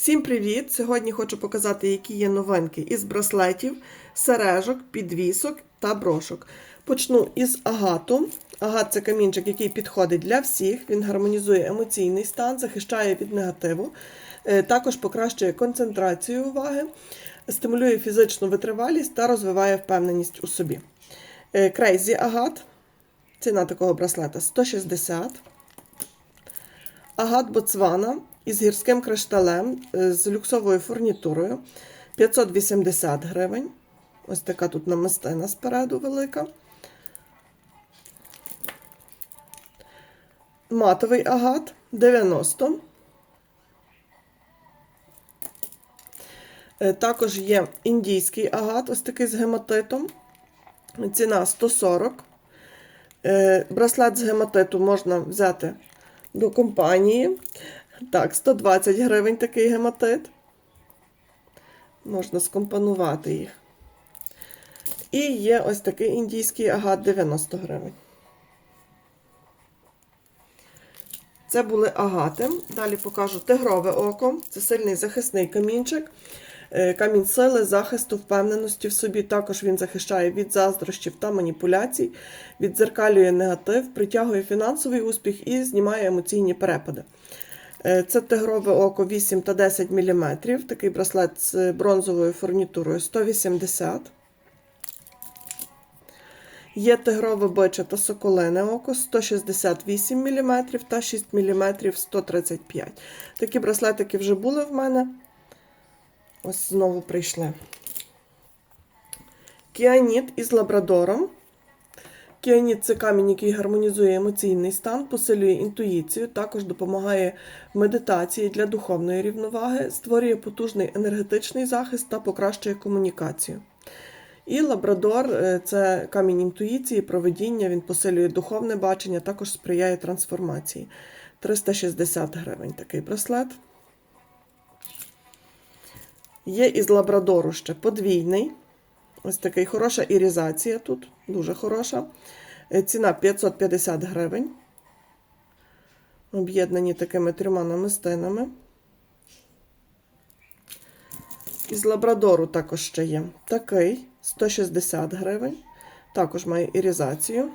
Всім привіт! Сьогодні хочу показати, які є новинки із браслетів, сережок, підвісок та брошок. Почну із агату. Агат це камінчик, який підходить для всіх. Він гармонізує емоційний стан, захищає від негативу, е, також покращує концентрацію уваги, стимулює фізичну витривалість та розвиває впевненість у собі. Е, Крейзі агат. Ціна такого браслета 160. Агат Боцвана із гірським кришталем е, з люксовою фурнітурою 580 гривень. Ось така тут намистина спереду велика. Матовий агат 90. Е, Також є індійський агат, ось такий з гематитом. Ціна 140. Е, Браслет з гематиту можна взяти до компанії. Так, 120 гривень такий гематит. Можна скомпонувати їх. І є ось такий індійський агат 90 гривень. Це були агати. Далі покажу тигрове око. Це сильний захисний камінчик. Е, Камінь сили, захисту, впевненості в собі. Також він захищає від заздрощів та маніпуляцій, відзеркалює негатив, притягує фінансовий успіх і знімає емоційні перепади. Е, Це тигрове око 8 та 10 мм. Такий браслет з бронзовою фурнітурою 180. Є тигрове биче та соколине око 168 мм та 6 мм 135 Такі браслетики вже були в мене. Ось знову прийшли. Кіаніт із лабрадором. Кіаніт це камінь, який гармонізує емоційний стан, посилює інтуїцію, також допомагає медитації для духовної рівноваги, створює потужний енергетичний захист та покращує комунікацію. І лабрадор е, це камінь інтуїції, проведіння, він посилює духовне бачення, також сприяє трансформації. 360 гривень такий браслет. Є із лабрадору ще подвійний. Ось такий хороша ірізація тут, дуже хороша. Е, Ціна 550 гривень. Об'єднані такими трьома намистинами. Із лабрадору також ще є такий 160 гривень. Також має ірізацію.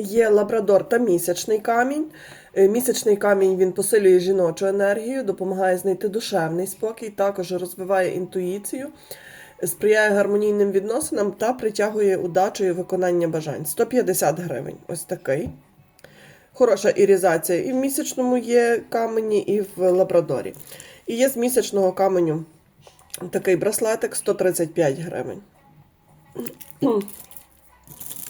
Є лабрадор та місячний камінь. Е, Місячний камінь він посилює жіночу енергію, допомагає знайти душевний спокій, також розвиває інтуїцію, сприяє гармонійним відносинам та притягує удачу і виконання бажань. 150 гривень. Ось такий. Хороша ірізація. І в місячному є камені, і в лабрадорі. І є з місячного каменю такий браслетик 135 гривень.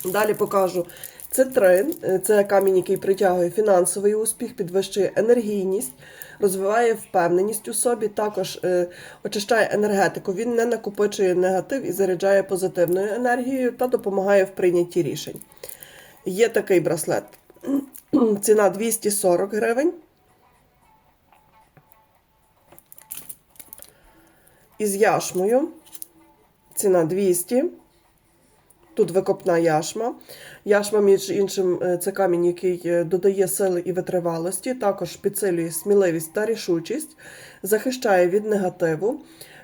Далі покажу цитрин. Це камінь, який притягує фінансовий успіх, підвищує енергійність, розвиває впевненість у собі, також е, очищає енергетику. Він не накопичує негатив і заряджає позитивною енергією та допомагає в прийнятті рішень. Є такий браслет. Ціна 240 гривень. Із яшмою. Ціна 200. Тут викопна яшма. Яшма, між іншим, е, це камінь, який е, додає сили і витривалості, також підсилює сміливість та рішучість, захищає від негативу,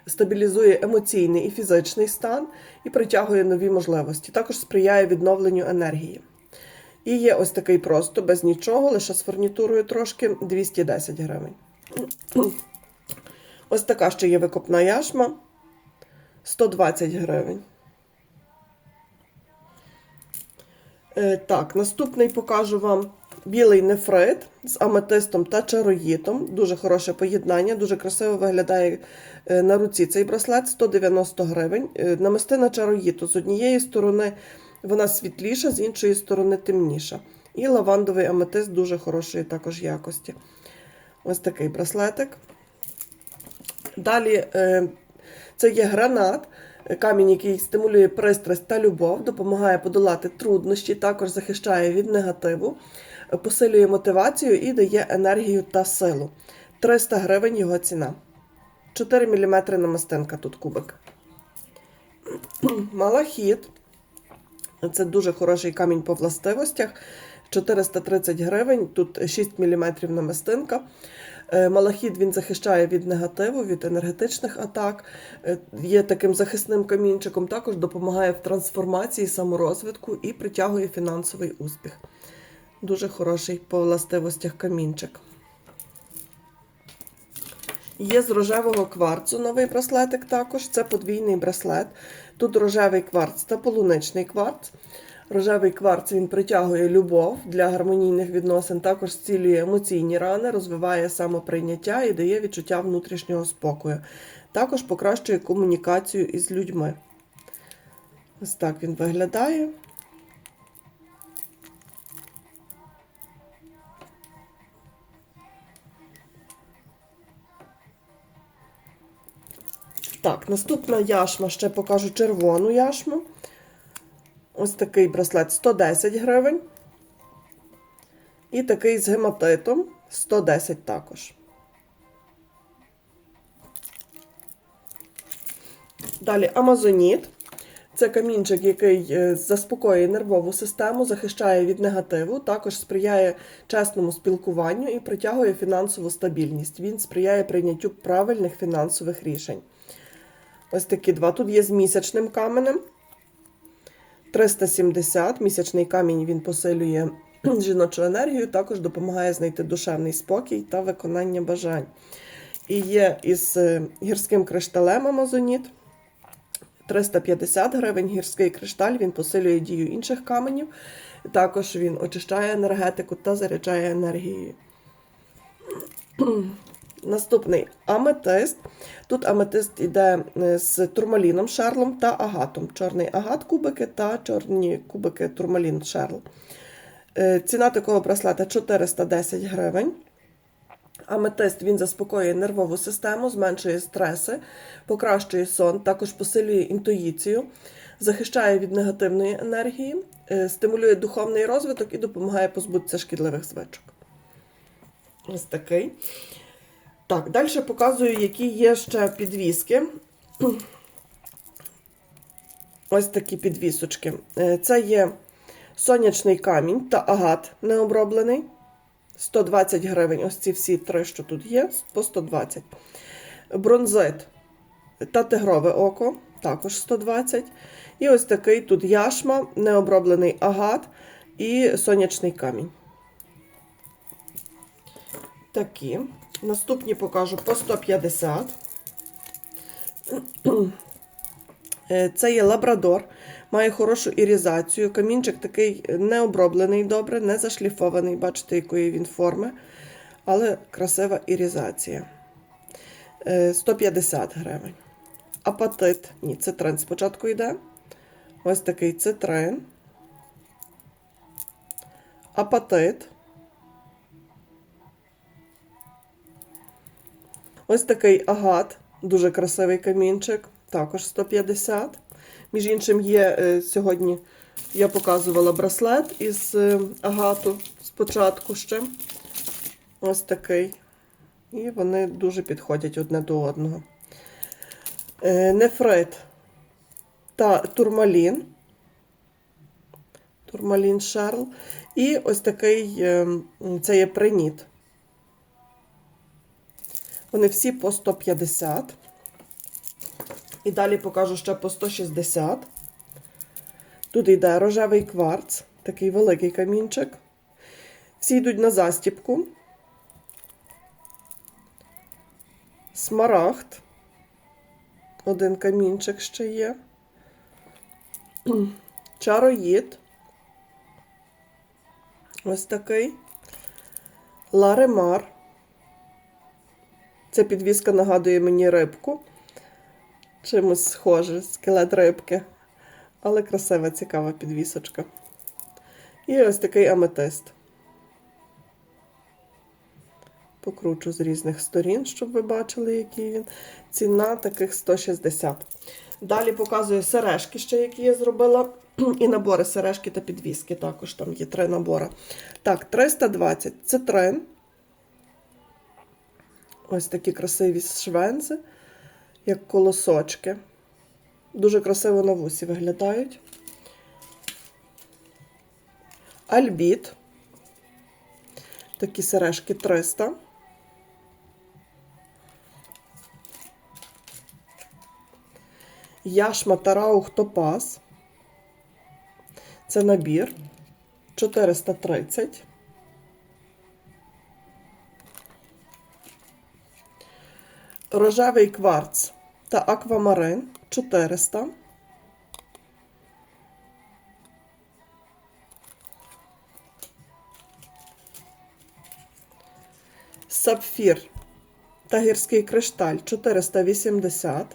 стабілізує емоційний і фізичний стан і притягує нові можливості. Також сприяє відновленню енергії. І є ось такий просто, без нічого, лише з фурнітурою трошки 210 гривень. Ось така ще є викопна яшма 120 гривень. Так, наступний покажу вам білий нефрит з аметистом та чароїтом. Дуже хороше поєднання, дуже красиво виглядає е, на руці цей браслет 190 гривень. Е, Намистина чароїту. З однієї сторони вона світліша, з іншої сторони темніша. І лавандовий аметист дуже хорошої також якості. Ось такий браслетик. Далі е, це є гранат, е, камінь, який стимулює пристрасть та любов, допомагає подолати труднощі, також захищає від негативу, посилює мотивацію і дає енергію та силу. 300 гривень його ціна. 4 мм намистинка тут кубик. Малахіт. Це дуже хороший камінь по властивостях. 430 гривень, тут 6 мм намистинка. Е, Малахіт він захищає від негативу, від енергетичних атак, е, є таким захисним камінчиком, також допомагає в трансформації, саморозвитку і притягує фінансовий успіх. Дуже хороший по властивостях камінчик. Є з рожевого кварцу новий браслетик також. Це подвійний браслет. Тут рожевий кварц та полуничний кварц. Рожевий кварц він притягує любов для гармонійних відносин, також зцілює емоційні рани, розвиває самоприйняття і дає відчуття внутрішнього спокою. Також покращує комунікацію із людьми. Ось так він виглядає. Так, наступна яшма, ще покажу червону яшму. Ось такий браслет 110 гривень. І такий з гематитом 110 також. Далі Амазоніт. Це камінчик, який е, заспокоює нервову систему, захищає від негативу, також сприяє чесному спілкуванню і притягує фінансову стабільність. Він сприяє прийняттю правильних фінансових рішень. Ось такі два. Тут є з місячним каменем. 370. Місячний камінь він посилює жіночу енергію, також допомагає знайти душевний спокій та виконання бажань. І є із е, гірським кришталем Амазоніт. 350 гривень гірський кришталь, він посилює дію інших каменів. Також він очищає енергетику та заряджає енергією. Наступний аметист. Тут аметист йде е, з турмаліном шерлом та агатом. Чорний агат кубики та чорні кубики турмалін шерл. Е, Ціна такого браслета 410 гривень. Аметист він заспокоює нервову систему, зменшує стреси, покращує сон, також посилює інтуїцію, захищає від негативної енергії, е, стимулює духовний розвиток і допомагає позбутися шкідливих звичок. Ось такий. Так, далі показую, які є ще підвіски. Ось такі підвісочки. Е, Це є сонячний камінь та агат необроблений. 120 гривень. Ось ці всі три, що тут є, по 120. Бронзит та тигрове око, також 120. І ось такий тут яшма, необроблений агат і сонячний камінь. Такі. Наступні покажу по 150. Е, Це є лабрадор, має хорошу ірізацію. Камінчик такий не оброблений добре, не зашліфований. Бачите, якої він форми, але красива ірізація. Е, 150 гривень. Апатит. Ні, цитрин спочатку йде. Ось такий цитрин. Апатит. Ось такий агат, дуже красивий камінчик, також 150. Між іншим, є е, сьогодні я показувала браслет із е, агату спочатку ще. Ось такий. І вони дуже підходять одне до одного. Е, Нефрит та турмалін. Турмалін Шерл. І ось такий це є приніт. Вони всі по 150. І далі покажу ще по 160. Тут йде рожевий кварц, такий великий камінчик. Всі йдуть на застіпку. Смарагд. Один камінчик ще є. Чароїд. Ось такий. Ларемар. Ця підвіска нагадує мені рибку. Чимось схоже, скелет рибки. Але красива, цікава підвісочка. І ось такий аметист. Покручу з різних сторін, щоб ви бачили, який він. Ціна таких 160. Далі показую сережки, ще які я зробила. І набори сережки та підвіски. Також там є три набори. Так, 320 цитрин. Ось такі красиві швензи, як колосочки. Дуже красиво на вусі виглядають. Альбіт. Такі сережки 300. Яшма Тараух Топаз. Це набір 430. Рожевий кварц та аквамарин 400. Сапфір та гірський кришталь 480.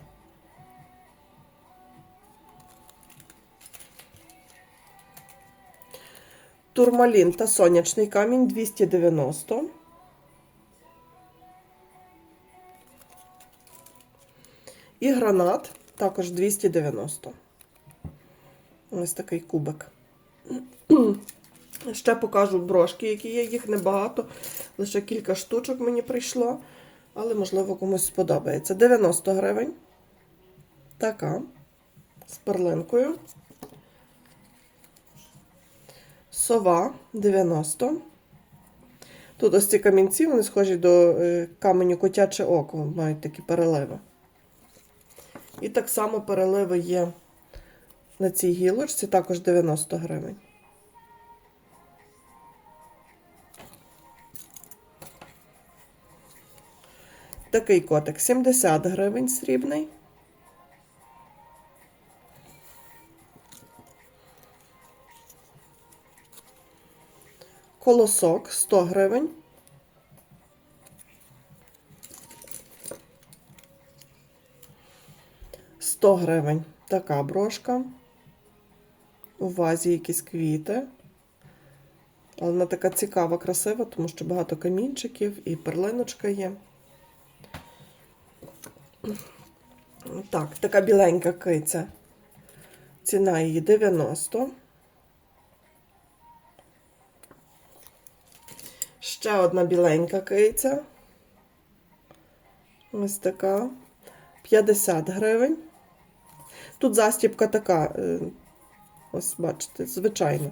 Турмалін та сонячний камінь 290. І гранат також 290. Ось такий кубик. Ще покажу брошки, які є, їх небагато. Лише кілька штучок мені прийшло. Але, можливо, комусь сподобається. 90 гривень. Така. З перлинкою. Сова 90. Тут ось ці камінці, вони схожі до е, каменю котяче око, мають такі переливи. І так само переливи є на цій гілочці, також 90 гривень. Такий котик 70 гривень срібний. Колосок 100 гривень. Сто гривень така брошка. У вазі якісь квіти. Але вона така цікава, красива, тому що багато камінчиків і перлиночка є. Так, така біленька киця. Ціна її 90. Ще одна біленька киця. Ось така. 50 гривень. Тут застібка така, е, ось бачите, звичайна.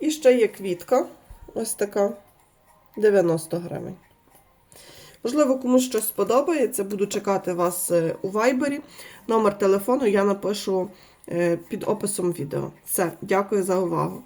І ще є квітка. Ось така. 90 гривень. Можливо, комусь щось сподобається. Буду чекати вас е, у вайбері. Номер телефону я напишу е, під описом відео. Все, дякую за увагу.